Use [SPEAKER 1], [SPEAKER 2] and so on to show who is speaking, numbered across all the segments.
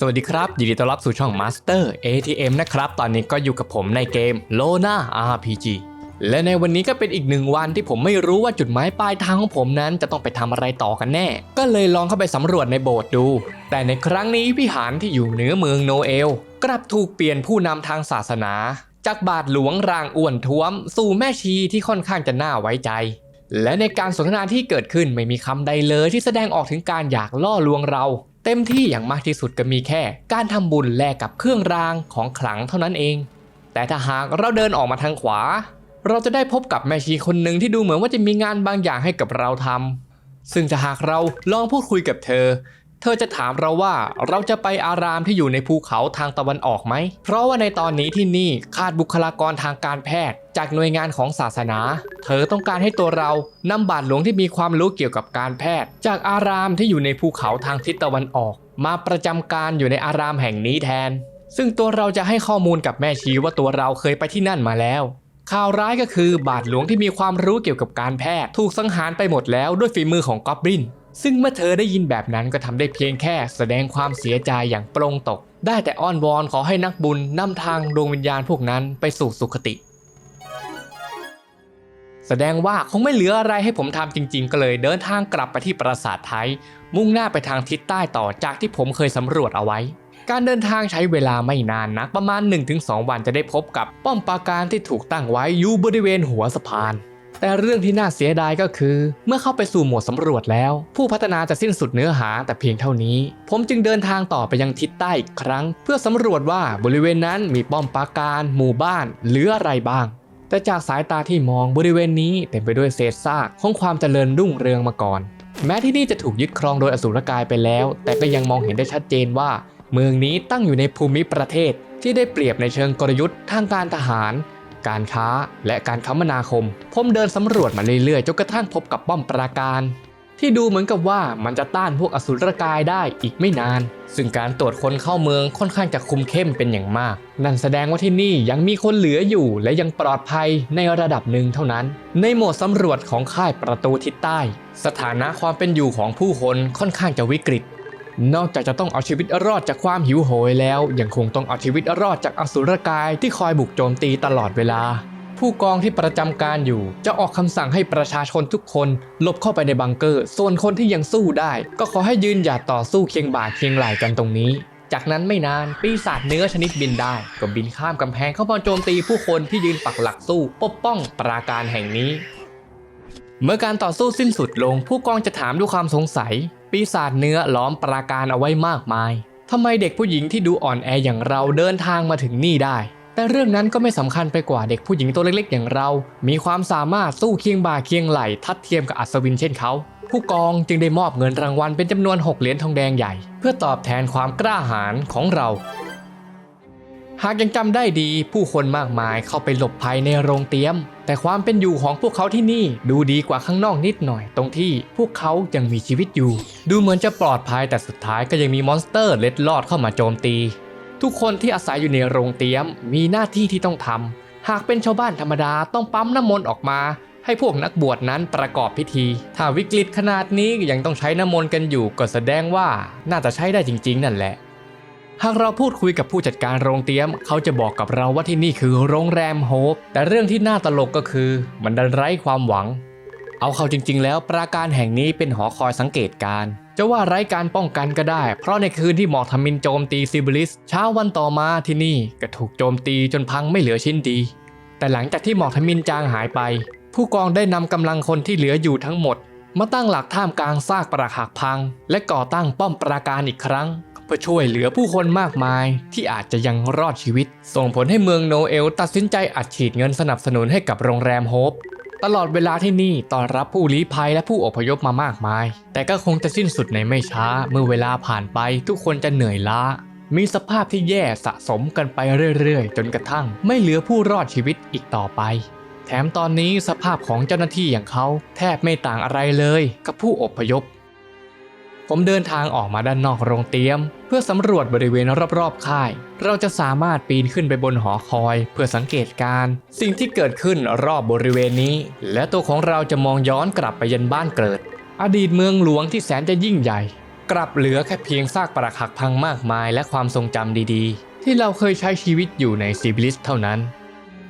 [SPEAKER 1] สวัสดีครับยินดีต้อนรับสู่ช่อง Master ATM นะครับ ตอนนี้ก็อยู่กับผมในเกม Lona RPG และในวันนี้ก็เป็นอีกหนึ่งวันที่ผมไม่รู้ว่าจุดหมายปลายทางของผมนั้นจะต้องไปทำอะไรต่อกันแน่ ก็เลยลองเข้าไปสำรวจในโบสถ์ดู แต่ในครั้งนี้วิหารที่อยู่เหนือเมืองโนเอล กลับถูกเปลี่ยนผู้นำทางศาสนา จากบาทหลวงรางอ้วนท้วม สู่แม่ชีที่ค่อนข้างจะน่าไว้ใจ และในการสนทนาที่เกิดขึ้นไม่มีคำใดเลยที่แสดงออกถึงการอยากล่อลวงเรา เต็มที่อย่างมากที่สุดก็มีแค่ การทำบุญแลกกับเครื่องรางของขลังเท่านั้นเอง แต่ถ้าหากเราเดินออกมาทางขวา เราจะได้พบกับแม่ชีคนหนึ่งที่ดูเหมือนว่าจะมีงานบางอย่างให้กับเราทำซึ่งจะหากเราลองพูดคุยกับเธอ เธอจะถามเราว่าเราจะไปอารามที่อยู่ในภูเขาทางตะวันออกไหม เพราะว่าในตอนนี้ที่นี่ขาดบุคลากรทางการแพทย์ จากหน่วยงานของศาสนา เธอต้องการให้ตัวเรานำบาทหลวงที่มีความรู้เกี่ยวกับการแพทย์ จากอารามที่อยู่ในภูเขาทางทิศตะวันออก มาประจำการอยู่ในอารามแห่งนี้แทน ซึ่งตัวเราจะให้ข้อมูลกับแม่ชีว่าตัวเราเคยไปที่นั่นมาแล้วข่าวร้ายก็คือบาทหลวงที่มีความรู้เกี่ยวกับการแพทย์ ถูกสังหารไปหมดแล้วด้วยฝีมือของกอบลิน ซึ่งเมื่อเธอได้ยินแบบนั้นก็ทำได้เพียงแค่แสดงความเสียใจอย่างปรงตก ได้แต่อ้อนวอนขอให้นักบุญนำทางดวงวิญญาณพวกนั้นไปสู่สุคติ แสดงว่าคงไม่เหลืออะไรให้ผมทำจริง ๆ ก็เลยเดินทางกลับไปที่ปราสาทไทย มุ่งหน้าไปทางทิศใต้ต่อจากที่ผมเคยสำรวจเอาไว้ การเดินทางใช้เวลาไม่นานนักประมาณ 1-2 วันจะได้พบกับป้อมปราการที่ถูกตั้งไว้อยู่บริเวณหัวสะพาน แต่เรื่องที่น่าเสียดายก็คือ เมื่อเข้าไปสู่โหมดสำรวจแล้ว ผู้พัฒนาจะสิ้นสุดเนื้อหาแต่เพียงเท่านี้ ผมจึงเดินทางต่อไปยังทิศใต้อีกครั้ง เพื่อสำรวจว่าบริเวณนั้นมีป้อมปราการ หมู่บ้าน หรืออะไรบ้าง แต่จากสายตาที่มองบริเวณนี้เต็มไปด้วยเศษซากของความเจริญรุ่งเรืองมาก่อน แม้ที่นี่จะถูกยึดครองโดยอสูรกายไปแล้ว แต่ก็ยังมองเห็นได้ชัดเจนว่า เมืองนี้ตั้งอยู่ในภูมิประเทศที่ได้เปรียบในเชิงกลยุทธ์ทางการทหาร การค้า และการคมนาคม ผมเดินสำรวจมาเรื่อยๆจนกระทั่งพบกับป้อมปราการ ที่ดูเหมือนกับว่ามันจะต้านพวกอสุรกายได้อีกไม่นาน ซึ่งการตรวจคนเข้าเมืองค่อนข้างจะคุมเข้มเป็นอย่างมาก นั่นแสดงว่าที่นี่ยังมีคนเหลืออยู่และยังปลอดภัยในระดับหนึ่งเท่านั้น ในโหมดสำรวจของค่ายประตูทิศใต้ สถานะความเป็นอยู่ของผู้คนค่อนข้างจะวิกฤต นอกจากจะต้องเอาชีวิตรอดจากความหิวโหยแล้ว ยังคงต้องเอาชีวิตรอดจากอสุรกายที่คอยบุกโจมตีตลอดเวลา ผู้กองที่ประจำการอยู่ จะออกคำสั่งให้ประชาชนทุกคนหลบเข้าไปในบังเกอร์ ส่วนคนที่ยังสู้ได้ ก็ขอให้ยืนหยัดต่อสู้เคียงบ่าเคียงไหล่กันตรงนี้ จากนั้นไม่นานปีศาจเนื้อชนิดบินได้ ก็บินข้ามกำแพงเข้ามาโจมตีผู้คนที่ยืนปักหลักสู้ ปกป้องปราการแห่งนี้ เมื่อการต่อสู้สิ้นสุดลง ผู้กองจะถามด้วยความสงสัย ปีศาจเนื้อล้อมปราการเอาไว้มากมายทำไมเด็กผู้หญิงที่ดูอ่อนแออย่างเราเดินทางมาถึงนี่ได้ แต่เรื่องนั้นก็ไม่สำคัญไปกว่าเด็กผู้หญิงตัวเล็กๆ อย่างเรา มีความสามารถสู้เคียงบ่าเคียงไหลทัดเทียมกับอัศวินเช่นเขา ผู้กองจึงได้มอบเงินรางวัลเป็นจำนวน 6 เหรียญทองแดงใหญ่ เพื่อตอบแทนความกล้าหาญของเรา หากยังจำได้ดีผู้คนมากมายเข้าไปหลบภัยในโรงเตรียม แต่ความเป็นอยู่ของพวกเขาที่นี่ดูดีกว่าข้างนอกนิดหน่อย ตรงที่พวกเขายังมีชีวิตอยู่ ดูเหมือนจะปลอดภัยแต่สุดท้ายก็ยังมีมอนสเตอร์เล็ดลอดเข้ามาโจมตี ทุกคนที่อาศัยอยู่ในโรงเตรียม มีหน้าที่ที่ต้องทำหากเป็นชาวบ้านธรรมดาต้องปั๊มน้ำมนต์ออกมา ให้พวกนักบวชนั้นประกอบพิธี ถ้าวิกฤตขนาดนี้ยังต้องใช้น้ำมนต์กันอยู่ก็แสดงว่าน่าจะใช้ได้จริง ๆ นั่นแหละ หากเราพูดคุยกับผู้จัดการโรงเตรียม เขาจะบอกกับเราว่าที่นี่คือโรงแรมโฮปแต่เรื่องที่น่าตลกก็คือมันดันไร้ความหวัง เอาเข้าจริง ๆ แล้วปราการแห่งนี้เป็นหอคอยสังเกตการณ์จะว่าไร้การป้องกันก็ได้ เพราะในคืนที่หมอกทมินโจมตีซิบิลิสเช้าวันต่อมาที่นี่ก็ถูกโจมตีจนพังไม่เหลือชิ้นดี แต่หลังจากที่หมอกทมินจางหายไป ผู้กองได้นำกำลังคนที่เหลืออยู่ทั้งหมด มาตั้งหลักท่ามกลางซากปรักหักพัง และก่อตั้งป้อมปราการอีกครั้ง เพื่อช่วยเหลือผู้คนมากมายที่อาจจะยังรอดชีวิต ส่งผลให้เมืองโนเอลตัดสินใจอัดฉีดเงินสนับสนุนให้กับโรงแรมโฮปตลอดเวลาที่นี่ต้อนรับผู้ลี้ภัยและผู้อพยพมามากมาย แต่ก็คงจะสิ้นสุดในไม่ช้า เมื่อเวลาผ่านไปทุกคนจะเหนื่อยล้า มีสภาพที่แย่สะสมกันไปเรื่อยๆ จนกระทั่งไม่เหลือผู้รอดชีวิตอีกต่อไป แถมตอนนี้สภาพของเจ้าหน้าที่อย่างเขา แทบไม่ต่างอะไรเลย กับผู้อพยพ ผมเดินทางออกมาด้านนอกโรงเตรียม เพื่อสำรวจบริเวณรอบๆค่าย เราจะสามารถปีนขึ้นไปบนหอคอยเพื่อสังเกตการณ์สิ่งที่เกิดขึ้นรอบบริเวณนี้ และตัวของเราจะมองย้อนกลับไปยันบ้านเกิด อดีตเมืองหลวงที่แสนจะยิ่งใหญ่ กลับเหลือแค่เพียงซากปรักหักพังมากมายและความทรงจำดีๆ ที่เราเคยใช้ชีวิตอยู่ในซีบิลิสเท่านั้น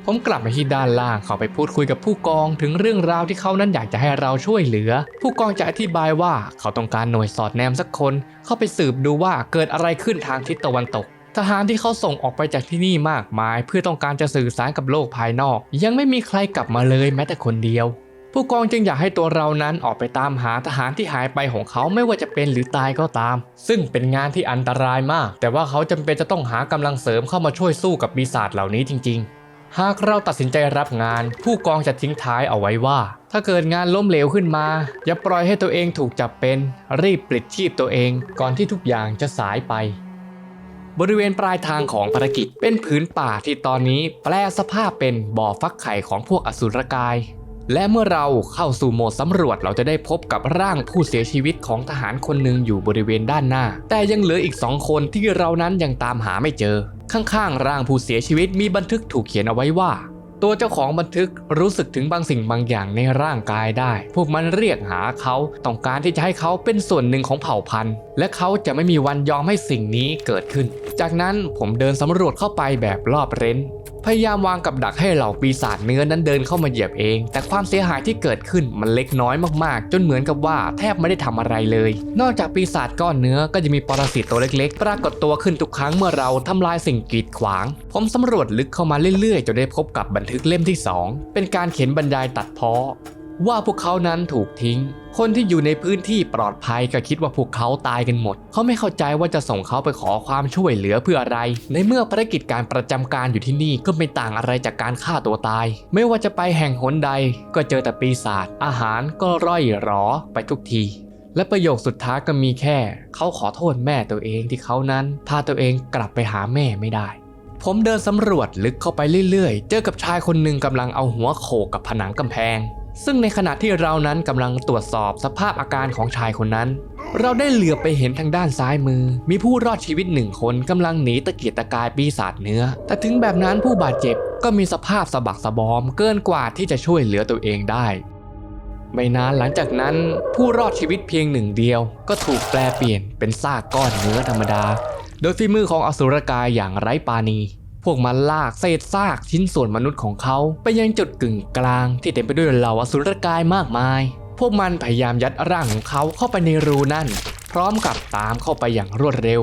[SPEAKER 1] ผมกลับมาที่ด้านล่างเขาไปพูดคุยกับผู้กองถึงเรื่องราวที่เขานั้นอยากจะให้เราช่วยเหลือ ผู้กองจะอธิบายว่าเขาต้องการหน่วยสอดแนมสักคน เข้าไปสืบดูว่าเกิดอะไรขึ้นทางทิศตะวันตก ทหารที่เขาส่งออกไปจากที่นี่มากมาย เพื่อต้องการจะสื่อสารกับโลกภายนอก ยังไม่มีใครกลับมาเลยแม้แต่คนเดียว ผู้กองจึงอยากให้ตัวเรานั้นออกไปตามหาทหารที่หายไปของเขาไม่ว่าจะเป็นหรือตายก็ตาม ซึ่งเป็นงานที่อันตรายมาก แต่ว่าเขาจำเป็นจะต้องหากำลังเสริมเข้ามาช่วยสู้กับปีศาจเหล่านี้จริง ๆ หากเราตัดสินใจรับงาน ผู้กองจะทิ้งท้ายเอาไว้ว่า ถ้าเกิดงานล้มเหลวขึ้นมา อย่าปล่อยให้ตัวเองถูกจับเป็น รีบปลิดชีพตัวเอง ก่อนที่ทุกอย่างจะสายไป บริเวณปลายทางของภารกิจเป็นผืนป่าที่ตอนนี้แปลสภาพเป็นบ่อฟักไข่ของพวกอสุรกาย และเมื่อเราเข้าสู่โหมดสำรวจเราจะได้พบกับร่างผู้เสียชีวิตของทหารคนหนึ่งอยู่บริเวณด้านหน้า แต่ยังเหลืออีกสองคนที่เรานั้นยังตามหาไม่เจอ ข้างๆร่างผู้เสียชีวิตมีบันทึกถูกเขียนเอาไว้ว่า ตัวเจ้าของบันทึกรู้สึกถึงบางสิ่งบางอย่างในร่างกายได้ พวกมันเรียกหาเขาต้องการที่จะให้เขาเป็นส่วนหนึ่งของเผ่าพันธุ์ และเขาจะไม่มีวันยอมให้สิ่งนี้เกิดขึ้น จากนั้นผมเดินสำรวจเข้าไปแบบรอบเร้น พยายามวางกับดักให้เหล่าปีศาจเนื้อนั้นเดินเข้ามาเหยียบเอง แต่ความเสียหายที่เกิดขึ้นมันเล็กน้อยมากๆ จนเหมือนกับว่าแทบไม่ได้ทำอะไรเลย นอกจากปีศาจก้อนเนื้อก็จะมีปรสิตตัวเล็ก ๆ ปรากฏตัวขึ้นทุกครั้งเมื่อเราทำลายสิ่งกีดขวาง ผมสำรวจลึกเข้ามาเรื่อยๆจนได้พบกับบันทึกเล่มที่ 2 เป็นการเขียนบรรยายตัดเพ้อว่าพวกเขานั้นถูกทิ้ง คนที่อยู่ในพื้นที่ปลอดภัยก็คิดว่าพวกเขาตายกันหมด เขาไม่เข้าใจว่าจะส่งเขาไปขอความช่วยเหลือเพื่ออะไร ในเมื่อภารกิจการประจำการอยู่ที่นี่ก็ไม่ต่างอะไรจากการฆ่าตัวตาย ไม่ว่าจะไปแห่งหนใด ก็เจอแต่ปีศาจ อาหารก็ร่อยหรอไปทุกที และประโยคสุดท้ายก็มีแค่ เขาขอโทษแม่ตัวเองที่เขานั้น พาตัวเองกลับไปหาแม่ไม่ได้ ผมเดินสำรวจลึกเข้าไปเรื่อยๆ เจอกับชายคนหนึ่งกำลังเอาหัวโขกกับผนังกำแพง ซึ่งในขณะที่เรานั้นกำลังตรวจสอบสภาพอาการของชายคนนั้น เราได้เหลือบไปเห็นทางด้านซ้ายมือ มีผู้รอดชีวิตหนึ่งคนกำลังหนีตะเกียกตะกายปีศาจเนื้อ แต่ถึงแบบนั้นผู้บาดเจ็บก็มีสภาพสะบักสะบอม เกินกว่าที่จะช่วยเหลือตัวเองได้ ไม่นานหลังจากนั้น ผู้รอดชีวิตเพียงหนึ่งเดียว ก็ถูกแปลเปลี่ยนเป็นซากก้อนเนื้อธรรมดา โดยฝีมือของอสุรกายอย่างไร้ปาณี พวกมันลากเศษซากชิ้นส่วนมนุษย์ของเขาไปยังจุดกึ่งกลางที่เต็มไปด้วยเหล่าอสุรกายมากมาย พวกมันพยายามยัดร่างของเขาเข้าไปในรูนั่น พร้อมกับตามเข้าไปอย่างรวดเร็ว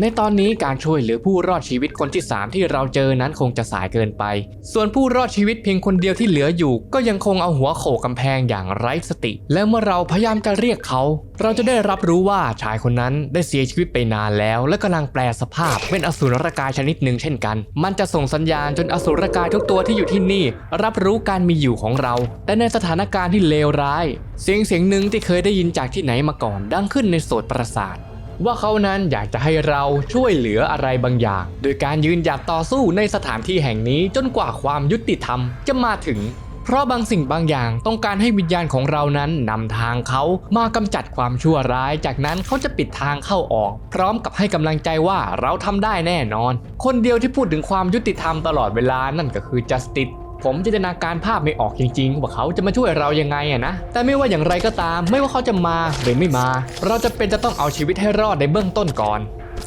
[SPEAKER 1] ในตอนนี้การช่วยเหลือผู้รอดชีวิตคนที่ 3 ที่เราเจอนั้นคงจะสายเกินไป ส่วนผู้รอดชีวิตเพียงคนเดียวที่เหลืออยู่ ก็ยังคงเอาหัวโขกกำแพงอย่างไร้สติ และเมื่อเราพยายามจะเรียกเขา เราจะได้รับรู้ว่าชายคนนั้นได้เสียชีวิตไปนานแล้ว และกำลังแปลสภาพเป็นอสุรกายชนิดหนึ่งเช่นกัน มันจะส่งสัญญาณจนอสุรกายทุกตัวที่อยู่ที่นี่ รับรู้การมีอยู่ของเรา แต่ในสถานการณ์ที่เลวร้าย เสียงเสียงหนึ่งที่เคยได้ยินจากที่ไหนมาก่อนดังขึ้นในโสตประสาท ว่าเขานั้นอยากจะให้เราช่วยเหลืออะไรบางอย่าง โดยการยืนหยัดต่อสู้ในสถานที่แห่งนี้จนกว่าความยุติธรรมจะมาถึง เพราะบางสิ่งบางอย่างต้องการให้วิญญาณของเรานั้นนำทางเขามากำจัดความชั่วร้าย จากนั้นเขาจะปิดทางเข้าออก พร้อมกับให้กำลังใจว่าเราทำได้แน่นอน คนเดียวที่พูดถึงความยุติธรรมตลอดเวลานั่นก็คือจัสติส ผมจินตนาการภาพไม่ออกจริงๆ ว่าเขาจะมาช่วยเรายังไงอะนะ แต่ไม่ว่าอย่างไรก็ตาม ไม่ว่าเขาจะมาหรือไม่มา เราจะเป็นจะต้องเอาชีวิตให้รอดในเบื้องต้นก่อน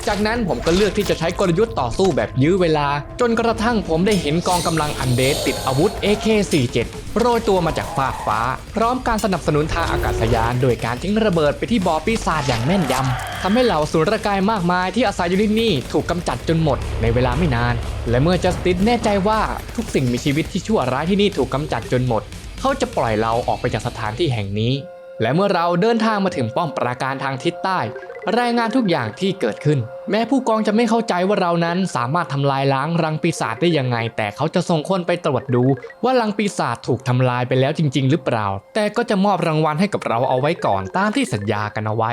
[SPEAKER 1] จากนั้นผมก็เลือกที่จะใช้กลยุทธ์ต่อสู้แบบยื้อเวลา จนกระทั่งผมได้เห็นกองกำลังอันเดสติดอาวุธ AK-47 โรยตัวมาจากฟากฟ้า พร้อมการสนับสนุนทางอากาศยาน โดยการทิ้งระเบิดไปที่บอปีศาจอย่างแม่นยำทำให้เหล่าสุรกายมากมายที่อาศัยอยู่ที่นี่ถูกกำจัดจนหมดในเวลาไม่นาน และเมื่อจัสติสแน่ใจว่าทุกสิ่งมีชีวิตที่ชั่วร้ายที่นี่ถูกกำจัดจนหมด เขาจะปล่อยเราออกไปจากสถานที่แห่งนี้และเมื่อเราเดินทางมาถึงป้อมปราการทางทิศใต้ รายงานทุกอย่างที่เกิดขึ้น แม้ผู้กองจะไม่เข้าใจว่าเรานั้นสามารถทำลายล้างรังปีศาจได้ยังไง แต่เขาจะส่งคนไปตรวจดู ว่ารังปีศาจถูกทำลายไปแล้วจริง ๆ หรือเปล่า แต่ก็จะมอบรางวัลให้กับเราเอาไว้ก่อนตามที่สัญญากันเอาไว้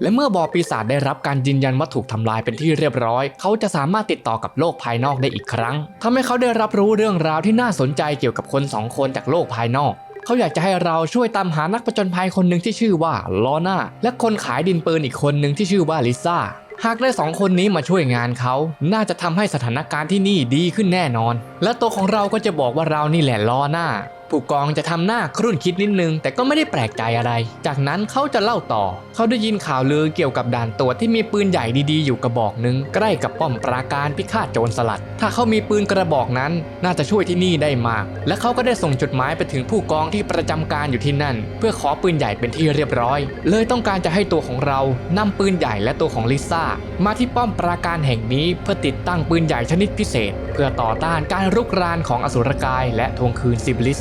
[SPEAKER 1] และเมื่อบอปีศาจได้รับการยืนยันว่าถูกทำลายเป็นที่เรียบร้อย เขาจะสามารถติดต่อกับโลกภายนอกได้อีกครั้งทำให้เขาได้รับรู้เรื่องราวที่น่าสนใจเกี่ยวกับคนสองคนจากโลกภายนอก เขาอยากจะให้เราช่วยตามหานักประจนภัยคนหนึ่งที่ชื่อว่าลอน่าและคนขายดินปืนอีกคนหนึ่งที่ชื่อว่าลิซ่าหากได้สองคนนี้มาช่วยงานเขา น่าจะทำให้สถานการณ์ที่นี่ดีขึ้นแน่นอน และตัวของเราก็จะบอกว่าเรานี่แหละลอน่า ผู้กองจะทำหน้าครุ่นคิดนิดนึง แต่ก็ไม่ได้แปลกใจอะไร จากนั้นเขาจะเล่าต่อ เขาได้ยินข่าวลือเกี่ยวกับด่านตรวจที่มีปืนใหญ่ดีๆ อยู่กระบอกหนึ่งใกล้กับป้อมปราการพิฆาตโจรสลัด ถ้าเขามีปืนกระบอกนั้น น่าจะช่วยที่นี่ได้มาก และเขาก็ได้ส่งจดหมายไปถึงผู้กองที่ประจำการอยู่ที่นั่น เพื่อขอปืนใหญ่เป็นที่เรียบร้อย เลยต้องการจะให้ตัวของเรานำปืนใหญ่และตัวของลิซ่ามาที่ป้อมปราการแห่งนี้เพื่อติดตั้งปืนใหญ่ชนิดพิเศษ เพื่อต่อต้านการรุกรานของอสุรกายและทวงคืนซิบลิส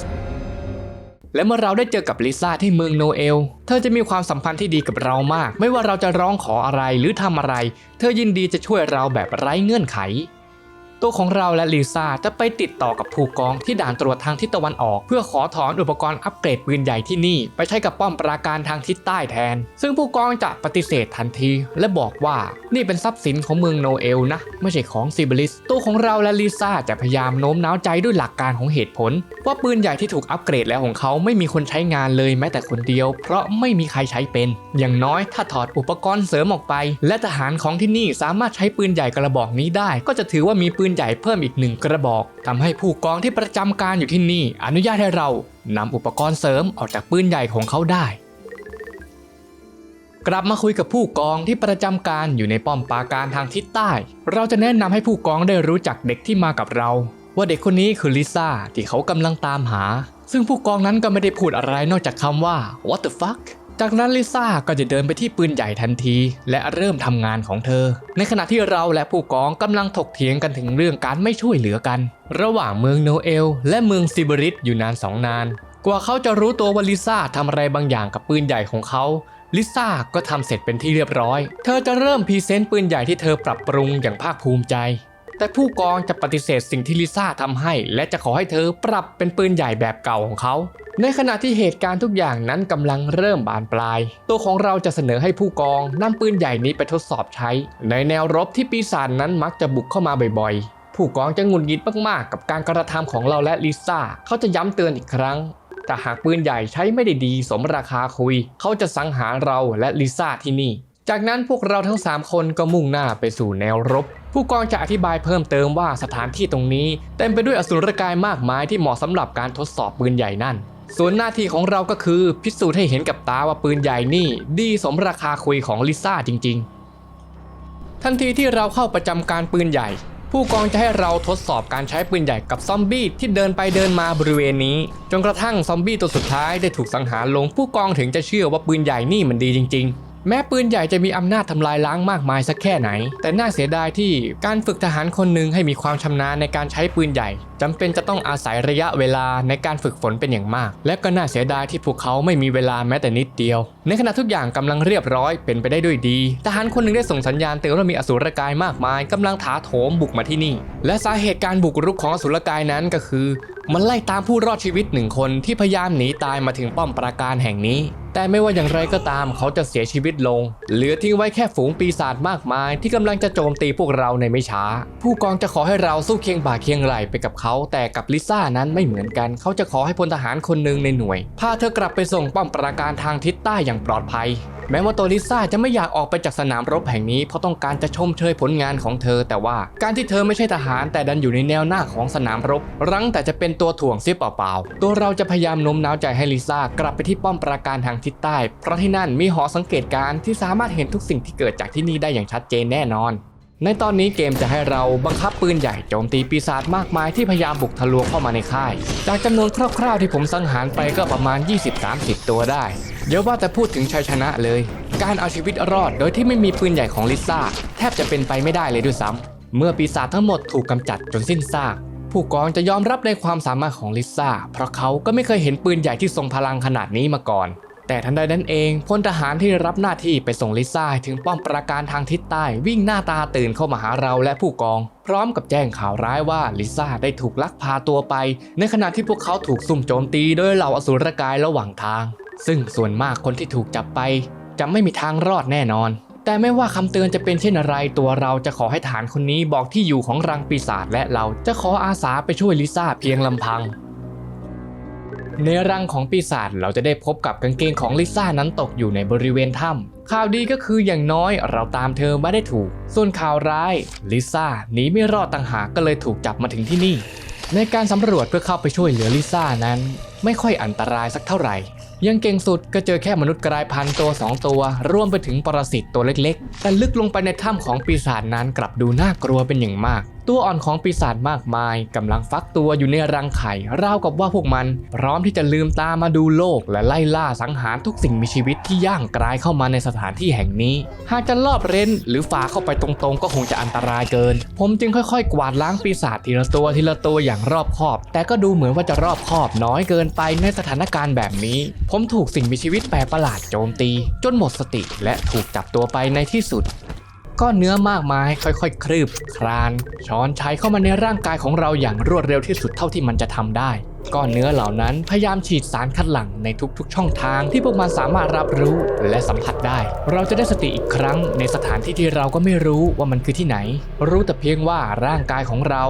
[SPEAKER 1] และเมื่อเราได้เจอกับลิซ่าที่เมืองโนเอล เธอจะมีความสัมพันธ์ที่ดีกับเรามาก ไม่ว่าเราจะร้องขออะไรหรือทำอะไร เธอยินดีจะช่วยเราแบบไร้เงื่อนไข ตัวของเราและลิซ่าจะไปติดต่อกับผู้กองที่ด่านตรวจทางทิศตะวันออก เพื่อขอถอนอุปกรณ์อัปเกรดปืนใหญ่ที่นี่ไปใช้กับป้อมปราการทางทิศใต้แทน ซึ่งผู้กองจะปฏิเสธทันที และบอกว่านี่เป็นทรัพย์สินของเมืองโนเอลนะ ไม่ใช่ของซิบลิส ตัวของเราและลิซ่าจะพยายามโน้มน้าวใจด้วยหลักการของเหตุผล ว่าปืนใหญ่ที่ถูกอัปเกรดแล้วของเขาไม่มีคนใช้งานเลยแม้แต่คนเดียว เพราะไม่มีใครใช้เป็น อย่างน้อยถ้าถอดอุปกรณ์เสริมออกไป และทหารของที่นี่สามารถใช้ปืนใหญ่กระบอกนี้ได้ ก็จะถือว่ามีปืนนใหญ่เพิ่มอีกหนึ่งกระบอกทำให้ผู้กองที่ประจำการอยู่ที่นี่ อนุญาตให้เรานำอุปกรณ์เสริมออกจากปืนใหญ่ของเขาได้ กลับมาคุยกับผู้กองที่ประจำการอยู่ในป้อมปราการทางทิศใต้ เราจะแนะนำให้ผู้กองได้รู้จักเด็กที่มากับเรา ว่าเด็กคนนี้คือลิซ่าที่เขากำลังตามหา ซึ่งผู้กองนั้นก็ไม่ได้พูดอะไรนอกจากคำว่า what the fuck จากนั้นลิซ่าก็จะเดินไปที่ปืนใหญ่ทันที และเริ่มทำงานของเธอ ในขณะที่เราและผู้กองกำลังถกเถียงกันถึงเรื่องการไม่ช่วยเหลือกัน ระหว่างเมืองโนเอล และเมืองซิบริสอยู่นานสองนาน กว่าเขาจะรู้ตัวว่าลิซ่าทำอะไรบางอย่างกับปืนใหญ่ของเขาลิซ่าก็ทำเสร็จเป็นที่เรียบร้อย เธอจะเริ่มพรีเซนต์ปืนใหญ่ที่เธอปรับปรุงอย่างภาคภูมิใจ แต่ผู้กองจะปฏิเสธสิ่งที่ลิซ่าทำให้ และจะขอให้เธอปรับเป็นปืนใหญ่แบบเก่าของเขา ในขณะที่เหตุการณ์ทุกอย่างนั้นกำลังเริ่มบานปลาย ตัวของเราจะเสนอให้ผู้กองนำปืนใหญ่นี้ไปทดสอบใช้ ในแนวรบที่ปีศาจนั้นมักจะบุกเข้ามาบ่อยๆ ผู้กองจะหงุดหงิดมากๆ กับการกระทำของเราและลิซ่าเขาจะย้ำเตือนอีกครั้งแต่หากปืนใหญ่ใช้ไม่ได้ดีสมราคาคุย เขาจะสังหารเราและลิซ่าที่นี่ จากนั้นพวกเราทั้ง 3 คนก็มุ่งหน้าไปสู่แนวรบ ผู้กองจะอธิบายเพิ่มเติมว่าสถานที่ตรงนี้เต็มไปด้วยอสุรกายมากมายที่เหมาะสำหรับการทดสอบปืนใหญ่นั่น ส่วนหน้าที่ของเราก็คือ พิสูจน์ให้เห็นกับตาว่าปืนใหญ่นี่ ดีสมราคาคุยของลิซ่าจริง ๆ ทันทีที่เราเข้าประจำการปืนใหญ่ ผู้กองจะให้เราทดสอบการใช้ปืนใหญ่กับซอมบี้ที่เดินไปเดินมาบริเวณนี้ จนกระทั่งซอมบี้ตัวสุดท้ายได้ถูกสังหารลงผู้กองถึงจะเชื่อว่าปืนใหญ่นี่มันดีจริง ๆ แม้ปืนใหญ่จะมีอำนาจทำลายล้างมากมายสักแค่ไหน แต่น่าเสียดายที่การฝึกทหารคนหนึ่งให้มีความชำนาญในการใช้ปืนใหญ่จำเป็นจะต้องอาศัยระยะเวลาในการฝึกฝนเป็นอย่างมาก และก็น่าเสียดายที่พวกเขาไม่มีเวลาแม้แต่นิดเดียว ในขณะทุกอย่างกำลังเรียบร้อยเป็นไปได้ด้วยดี ทหารคนหนึ่งได้ส่งสัญญาณเตือนว่ามีอสูรกายมากมายกำลังถาโถมบุกมาที่นี่ และสาเหตุการบุกรุกของอสูรกายนั้นก็คือ มันไล่ตามผู้รอดชีวิตหนึ่งคนที่พยายามหนีตายมาถึงป้อมปราการแห่งนี้ แต่ไม่ว่าอย่างไรก็ตามเขาจะเสียชีวิตลง เหลือทิ้งไว้แค่ฝูงปีศาจมากมาย ที่กำลังจะโจมตีพวกเราในไม่ช้า ผู้กองจะขอให้เราสู้เคียงบ่าเคียงไหลไปกับเขา แต่กับลิซ่านั้นไม่เหมือนกัน เขาจะขอให้พลทหารคนหนึ่งในหน่วยพาเธอกลับไปส่งป้อมปราการทางทิศใต้อย่างปลอดภัย แม้ว่าตัวลิซ่าจะไม่อยากออกไปจากสนามรบแห่งนี้เพราะต้องการจะชมเชยผลงานของเธอ แต่ว่าการที่เธอไม่ใช่ทหารแต่ดันอยู่ในแนวหน้าของสนามรบ รั้งแต่จะเป็นตัวถ่วงเสียเปล่าๆ ตัวเราจะพยายามโน้มน้าวใจให้ลิซ่ากลับไปที่ป้อมปราการทางทิศใต้ เพราะที่นั่นมีหอสังเกตการณ์ที่สามารถเห็นทุกสิ่งที่เกิดจากที่นี่ได้อย่างชัดเจนแน่นอน ในตอนนี้เกมจะให้เราบังคับปืนใหญ่โจมตีปีศาจมากมายที่พยายามบุกทะลวงเข้ามาในค่าย จากจำนวนคร่าวๆที่ผมสังหารไปก็ประมาณ 20-30 ตัวได้ เดี๋ยวว่าแต่พูดถึงชัยชนะเลย การเอาชีวิตรอดโดยที่ไม่มีปืนใหญ่ของลิซ่าแทบจะเป็นไปไม่ได้เลยด้วยซ้ำเมื่อปีศาจทั้งหมดถูกกำจัดจนสิ้นซากผู้กองจะยอมรับในความสามารถของลิซ่าเพราะเขาก็ไม่เคยเห็นปืนใหญ่ที่ทรงพลังขนาดนี้มาก่อน แต่ทันใดนั้นเองพลทหารที่รับหน้าที่ไปส่งลิซ่าถึงป้อมปราการทางทิศใต้วิ่งหน้าตาตื่นเข้ามาหาเราและผู้กอง พร้อมกับแจ้งข่าวร้ายว่าลิซ่าได้ถูกลักพาตัวไป ในขณะที่พวกเขาถูกซุ่มโจมตีโดยเหล่าอสูรกายระหว่างทาง ซึ่งส่วนมากคนที่ถูกจับไป จะไม่มีทางรอดแน่นอน แต่ไม่ว่าคำเตือนจะเป็นเช่นอะไรตัวเราจะขอให้ฐานคนนี้บอกที่อยู่ของรังปีศาจและเราจะขออาสาไปช่วยลิซ่าเพียงลำพัง ในรังของปีศาจเราจะได้พบกับกางเกงของลิซ่านั้นตกอยู่ในบริเวณถ้ำข่าวดีก็คืออย่างน้อยเราตามเธอมาได้ถูก ส่วนข่าวร้ายลิซ่าหนีไม่รอดต่างหากก็เลยถูกจับมาถึงที่นี่ ในการสำรวจเพื่อเข้าไปช่วยเหลือลิซ่านั้น ไม่ค่อยอันตรายสักเท่าไหร่ ยังเก่งสุดก็เจอแค่มนุษย์กลายพันธุ์ตัว 2 ตัว รวมไปถึงปรสิตตัวเล็กๆ แต่ลึกลงไปในถ้ำของปีศาจนั้นกลับดูน่ากลัวเป็นอย่างมาก ตัวอ่อนของปีศาจมากมายกำลังฟักตัวอยู่ในรังไข่ราวกับว่าพวกมัน พร้อมที่จะลืมตามาดูโลกและไล่ล่าสังหารทุกสิ่งมีชีวิตที่ย่างกรายเข้ามาในสถานที่แห่งนี้ หากจะลอบเร้นหรือฝ่าเข้าไปตรงๆ ก็คงจะอันตรายเกิน ผมจึงค่อยๆ กวาดล้างปีศาจทีละตัวทีละตัวอย่างรอบคอบ แต่ก็ดูเหมือนว่าจะรอบคอบน้อยเกินไปในสถานการณ์แบบนี้ ผมถูกสิ่งมีชีวิตแปลกประหลาดโจมตี จนหมดสติและถูกจับตัวไปในที่สุด ก้อนเนื้อมากมายค่อยๆ คลืบคลาน ช้อนชัยเข้ามาในร่างกายของเราอย่างรวดเร็วที่สุดเท่าที่มันจะทำได้ก้อนเนื้อเหล่านั้นพยายามฉีดสารคัดหลั่งในทุกๆ ช่องทางที่พวกมันสามารถรับรู้และสัมผัสได้ เราจะได้สติอีกครั้งในสถานที่ที่เราก็ไม่รู้ว่ามันคือที่ไหน รู้แต่เพียงว่าร่างกายของเรา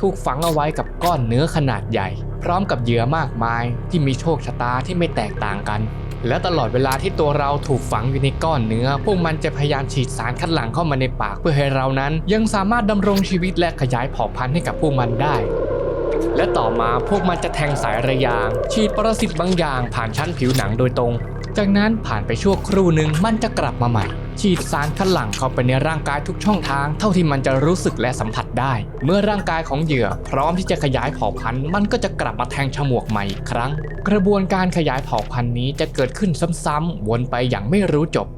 [SPEAKER 1] ถูกฝังเอาไว้กับก้อนเนื้อขนาดใหญ่ พร้อมกับเหยื่อมากมายที่มีโชคชะตาที่ไม่แตกต่างกัน และตลอดเวลาที่ตัวเราถูกฝังอยู่ในก้อนเนื้อ พวกมันจะพยายามฉีดสารคัดหลั่งเข้ามาในปากเพื่อให้เรานั้น ยังสามารถดำรงชีวิตและขยายเผ่าพันธุ์ให้กับพวกมันได้และต่อมาพวกมันจะแทงสายระยาง ฉีดปรสิตบางอย่างผ่านชั้นผิวหนังโดยตรง จากนั้นผ่านไปชั่วครู่หนึ่งมันจะกลับมาใหม่ ฉีดสารคัดหลั่งเข้าไปในร่างกายทุกช่องทาง เท่าที่มันจะรู้สึกและสัมผัสได้ เมื่อร่างกายของเหยื่อ พร้อมที่จะขยายเผ่าพันธุ์มันก็จะกลับมาแทงฉมวกใหม่อีกครั้ง กระบวนการขยายเผ่าพันธุ์นี้จะเกิดขึ้นซ้ำๆวนไปอย่างไม่รู้จบ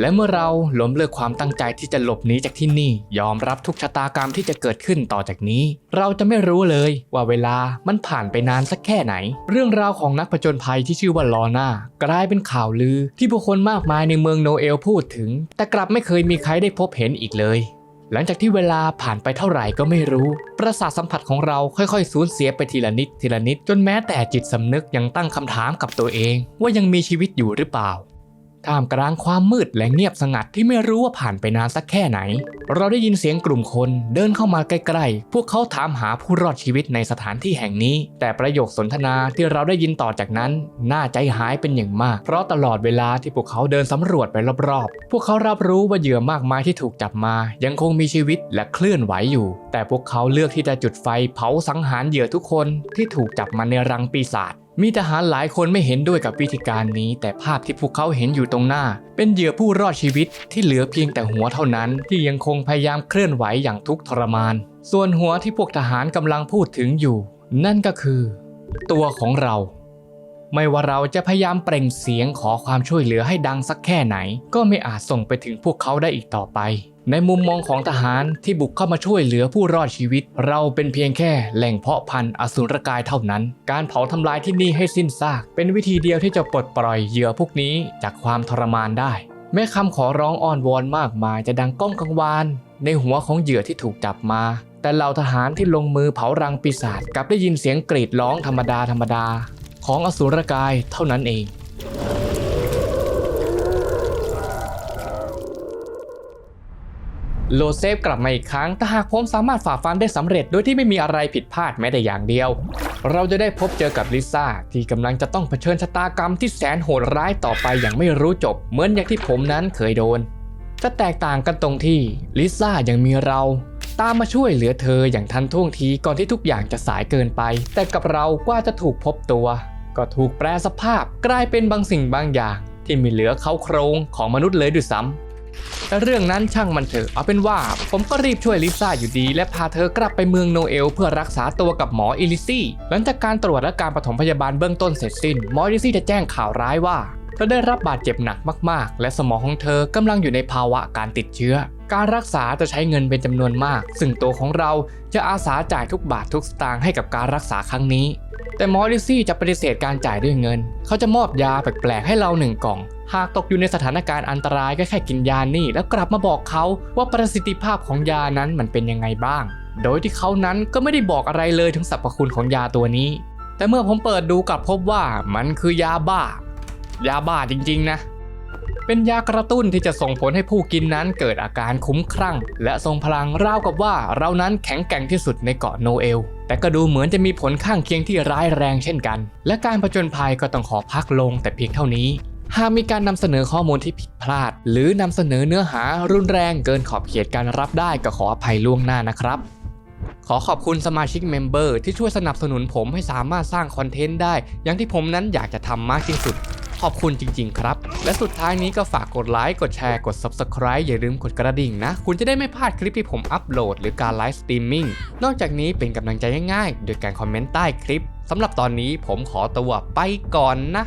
[SPEAKER 1] และเมื่อเราล้มเลิกความตั้งใจที่จะหลบหนีจากที่นี่ ยอมรับทุกชะตากรรมที่จะเกิดขึ้นต่อจากนี้ เราจะไม่รู้เลยว่าเวลามันผ่านไปนานสักแค่ไหน เรื่องราวของนักผจญภัยที่ชื่อว่าลอน่ากลายเป็นข่าวลือ ที่ผู้คนมากมายในเมืองโนเอลพูดถึง แต่กลับไม่เคยมีใครได้พบเห็นอีกเลย หลังจากที่เวลาผ่านไปเท่าไหร่ก็ไม่รู้ ประสาทสัมผัสของเราค่อยๆ สูญเสียไปทีละนิดทีละนิดจนแม้แต่จิตสำนึกยังตั้งคำถามกับตัวเอง ว่ายังมีชีวิตอยู่หรือเปล่า ท่ามกลางความมืดและเงียบสงัดที่ไม่รู้ว่าผ่านไปนานสักแค่ไหน เราได้ยินเสียงกลุ่มคนเดินเข้ามาใกล้ๆ พวกเขาถามหาผู้รอดชีวิตในสถานที่แห่งนี้ แต่ประโยคสนทนาที่เราได้ยินต่อจากนั้น น่าใจหายเป็นอย่างมาก เพราะตลอดเวลาที่พวกเขาเดินสำรวจไปรอบๆ พวกเขารับรู้ว่าเหยื่อมากมายที่ถูกจับมา ยังคงมีชีวิตและเคลื่อนไหวอยู่ แต่พวกเขาเลือกที่จะจุดไฟเผาสังหารเหยื่อทุกคนที่ถูกจับมาในรังปีศาจ มีทหารหลายคนไม่เห็นด้วยกับวิธีการนี้ แต่ภาพที่พวกเขาเห็นอยู่ตรงหน้า เป็นเหยื่อผู้รอดชีวิตที่เหลือเพียงแต่หัวเท่านั้น ที่ยังคงพยายามเคลื่อนไหวอย่างทุกข์ทรมาน ส่วนหัวที่พวกทหารกำลังพูดถึงอยู่ นั่นก็คือ ตัวของเรา ไม่ว่าเราจะพยายามเปล่งเสียงขอความช่วยเหลือให้ดังสักแค่ไหน ก็ไม่อาจส่งไปถึงพวกเขาได้อีกต่อไป ในมุมมองของทหารที่บุกเข้ามาช่วยเหลือผู้รอดชีวิต เราเป็นเพียงแค่แหล่งเพาะพันธุ์อสุรกายเท่านั้น การเผาทำลายที่นี่ให้สิ้นซาก เป็นวิธีเดียวที่จะปลดปล่อยเหยื่อพวกนี้จากความทรมานได้ แม้คำขอร้องอ้อนวอนมากมายจะดังก้องกังวานในหัวของเหยื่อที่ถูกจับมา แต่เหล่าทหารที่ลงมือเผารังปีศาจกลับได้ยินเสียงกรีดร้องธรรมดาธรรมดา ของอสุรกายเท่านั้นเอง โลเซฟกลับมาอีกครั้งถ้าหากผมสามารถฝ่าฟันได้สำเร็จโดยที่ไม่มีอะไรผิดพลาดแม้แต่อย่างเดียว เราจะได้พบเจอกับลิซ่าที่กำลังจะต้องเผชิญชะตากรรมที่แสนโหดร้ายต่อไปอย่างไม่รู้จบ เหมือนอย่างที่ผมนั้นเคยโดน จะแตกต่างกันตรงที่ลิซ่ายังมีเรา ตามมาช่วยเหลือเธออย่างทันท่วงทีก่อนที่ทุกอย่างจะสายเกินไป แต่กับเรากว่าจะถูกพบตัว ก็ถูกแปรสภาพกลายเป็นบางสิ่งบางอย่าง ที่ม่เหลือเขาโครงของมนุษย์เลยด้วยซ้ำ แต่เรื่องนั้นช่างมันเถอะ เอาเป็นว่า ผมก็รีบช่วยลิซ่าอยู่ดี และพาเธอกลับไปเมืองโนเอล เพื่อรักษาตัวกับหมออิลิซี่หลังจากการตรวจและการปฐมพยาบาลเบื้องต้นเสร็จสิ้นหมออิลิซี่จะแจ้งข่าวร้ายว่าเธอได้รับบาดเจ็บหนักมาก ๆ และสมองของเธอกำลังอยู่ในภาวะการติดเชื้อ การรักษาจะใช้เงินเป็นจำนวนมาก ซึ่งตัวของเราจะอาสาจ่ายทุกบาททุกสตางค์ให้กับการรักษาครั้งนี้ แต่มอริซี่จะปฏิเสธการจ่ายด้วยเงิน เขาจะมอบยาแปลก ๆ ให้เราหนึ่งกล่อง หากตกอยู่ในสถานการณ์อันตรายก็แค่กินยานี่ แล้วกลับมาบอกเขาว่าประสิทธิภาพของยานั้นมันเป็นยังไงบ้าง โดยที่เขานั้นก็ไม่ได้บอกอะไรเลยถึงสรรพคุณของยาตัวนี้ แต่เมื่อผมเปิดดูกลับพบว่ามันคือยาบ้า ยาบ้าจริงๆ นะ เป็นยากระตุ้นที่จะส่งผลให้ผู้กินนั้นเกิดอาการคุ้มครั่ง และทรงพลังราวกับว่าเรานั้นแข็งแกร่งที่สุดในเกาะโนเอลแต่ก็ดูเหมือนจะมีผลข้างเคียงที่ร้ายแรงเช่นกัน และการผจญภัยก็ต้องขอพักลงแต่เพียงเท่านี้ หากมีการนำเสนอข้อมูลที่ผิดพลาด หรือนำเสนอเนื้อหารุนแรงเกินขอบเขตการรับได้ก็ขออภัยล่วงหน้านะครับ ขอขอบคุณสมาชิกเมมเบอร์ที่ช่วยสนับสนุนผมให้สามารถสร้างคอนเทนต์ได้ อย่างที่ผมนั้นอยากจะทำมากที่สุดขอบคุณจริง ๆ ครับ และสุดท้ายนี้ก็ฝากกดไลค์ กดแชร์ กด Subscribe อย่าลืมกดกระดิ่งนะ คุณจะได้ไม่พลาดคลิปที่ผมอัปโหลด หรือการไลฟ์สตรีมมิ่ง นอกจากนี้เป็นกำลังใจง่ายๆ โดยการคอมเมนต์ใต้คลิป สำหรับตอนนี้ผมขอตัวไปก่อนนะ